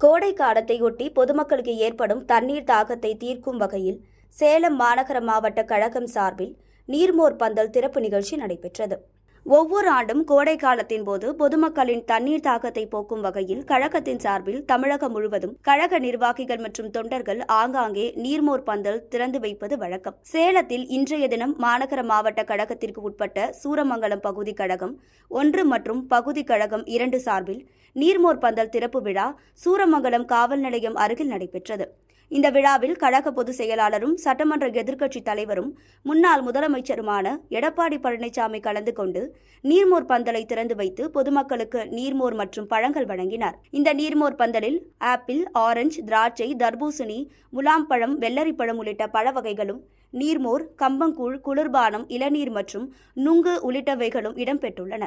கோடை காலத்தையொட்டி பொதுமக்களுக்கு ஏற்படும் தண்ணீர் தாகத்தை தீர்க்கும் வகையில் சேலம் மாநகர மாவட்ட கழகம் சார்பில் நீர்மோர் பந்தல் திறப்பு நிகழ்ச்சி நடைபெற்றது. ஒவ்வொரு ஆண்டும் கோடை காலத்தின் போது பொதுமக்களின் தண்ணீர் தாக்கத்தை போக்கும் வகையில் கழகத்தின் சார்பில் தமிழகம் முழுவதும் கழக நிர்வாகிகள் மற்றும் தொண்டர்கள் ஆங்காங்கே நீர்மோர் பந்தல் திறந்து வைப்பது வழக்கம். சேலத்தில் இன்றைய தினம் மாநகர மாவட்ட கழகத்திற்கு உட்பட்ட சூரமங்கலம் பகுதி கழகம் ஒன்று மற்றும் பகுதி கழகம் இரண்டு சார்பில் நீர்மோர் பந்தல் திறப்பு விழா சூரமங்கலம் காவல் நிலையம் அருகில் நடைபெற்றது. இந்த விழாவில் கழக பொதுச் செயலாளரும் சட்டமன்ற எதிர்க்கட்சித் தலைவரும் முன்னாள் முதலமைச்சருமான எடப்பாடி பழனிசாமி கலந்து கொண்டு நீர்மோர் பந்தலை திறந்து வைத்து பொதுமக்களுக்கு நீர்மோர் மற்றும் பழங்கள் வழங்கினார். இந்த நீர்மோர் பந்தலில் ஆப்பிள் ஆரஞ்சு திராட்சை தர்பூசணி முலாம்பழம் வெள்ளரிப்பழம் உள்ளிட்ட பழ வகைகளும் நீர்மோர் கம்பங்கூழ் குளிர்பானம் இளநீர் மற்றும் நுங்கு உள்ளிட்டவைகளும் இடம்பெற்றுள்ளன.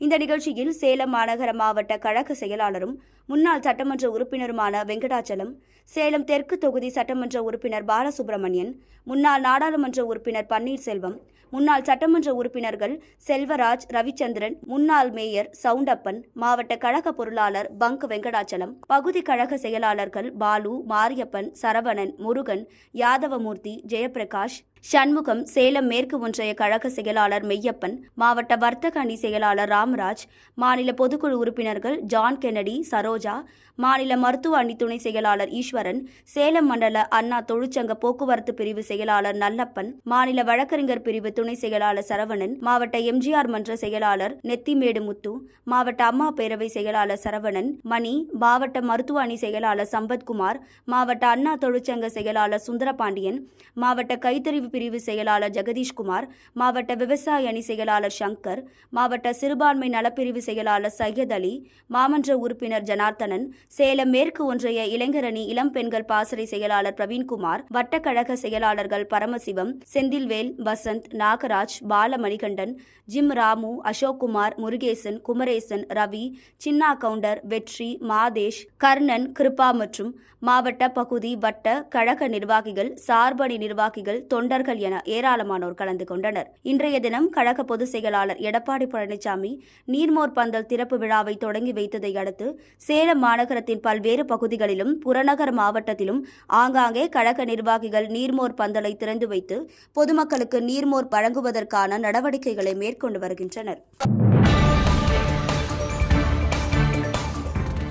இந்த நிகழ்ச்சியில் சேலம் மாநகர மாவட்ட கழக செயலாளரும் முன்னாள் சட்டமன்ற உறுப்பினருமான வெங்கடாச்சலம் சேலம் தெற்கு தொகுதி சட்டமன்ற உறுப்பினர் பாலசுப்ரமணியன் முன்னாள் நாடாளுமன்ற உறுப்பினர் பன்னீர்செல்வம் முன்னாள் சட்டமன்ற உறுப்பினர்கள் செல்வராஜ் ரவிச்சந்திரன் முன்னாள் மேயர் சவுண்டப்பன் மாவட்ட கழக பொருளாளர் பங்க் வெங்கடாச்சலம் பகுதி கழக செயலாளர்கள் பாலு மாரியப்பன் சரவணன் முருகன் யாதவமூர்த்தி ஜெயபிரகாஷ் சண்முகம் சேலம் மேற்கு ஒன்றிய கழக செயலாளர் மெய்யப்பன் மாவட்ட வர்த்தக அணி செயலாளர் ராமராஜ் மாநில பொதுக்குழு உறுப்பினர்கள் ஜான் கென்னடி சரோஜா மாநில மருத்துவ அணி துணை செயலாளர் ஈஸ்வரன் சேலம் மண்டல அண்ணா தொழிற்சங்க போக்குவரத்து பிரிவு செயலாளர் நல்லப்பன் மாநில வழக்கறிஞர் பிரிவு துணை செயலாளர் சரவணன் மாவட்ட எம்ஜிஆர் மன்ற செயலாளர் நெத்திமேடு முத்து மாவட்ட அம்மா பேரவை செயலாளர் சரவணன் மணி மாவட்ட மருத்துவ அணி செயலாளர் சம்பத்குமார் மாவட்ட அண்ணா தொழிற்சங்க செயலாளர் சுந்தரபாண்டியன் மாவட்ட கைத்தறிவு பிரிவு செயலாளர் ஜெகதீஷ்குமார் மாவட்ட விவசாய அணி செயலாளர் சங்கர் மாவட்ட சிறுபான்மை நலப்பிரிவு செயலாளர் சையத் அலி மாமன்ற உறுப்பினர் ஜனார்த்தனன் சேலம் மேற்கு ஒன்றிய இளைஞரணி இளம் பெண்கள் பாசறை செயலாளர் பிரவீன்குமார் வட்டக்கழக செயலாளர்கள் பரமசிவம் செந்தில்வேல் வசந்த் நாகராஜ் பாலமணிகண்டன் ஜிம் ராமு அசோக்குமார் முருகேசன் குமரேசன் ரவி சின்னா கவுண்டர் வெற்றி மாதேஷ் கர்ணன் கிருபா மற்றும் மாவட்ட பகுதி வட்ட கழக நிர்வாகிகள் சார்பணி நிர்வாகிகள் தொண்டர் தொண்டர்கள் என ஏராளமானோர் கலந்து கொண்டனர். இன்றைய தினம் கழக பொதுச் செயலாளர் எடப்பாடி பழனிசாமி நீர்மோர் பந்தல் திறப்பு விழாவை தொடங்கி வைத்ததை அடுத்து சேலம் மாநகரத்தின் பல்வேறு பகுதிகளிலும் புறநகர் மாவட்டத்திலும் ஆங்காங்கே கழக நிர்வாகிகள் நீர்மோர் பந்தலை திறந்து வைத்து பொதுமக்களுக்கு நீர்மோர் வழங்குவதற்கான நடவடிக்கைகளை மேற்கொண்டு வருகின்றனர்.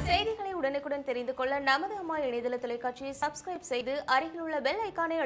செய்திகளை உடனுக்குடன் தெரிந்து கொள்ள நமது அம்மா இணையதள தொலைக்காட்சியை சப்ஸ்கிரைப் செய்து அருகில் உள்ள பெல் ஐக்கானை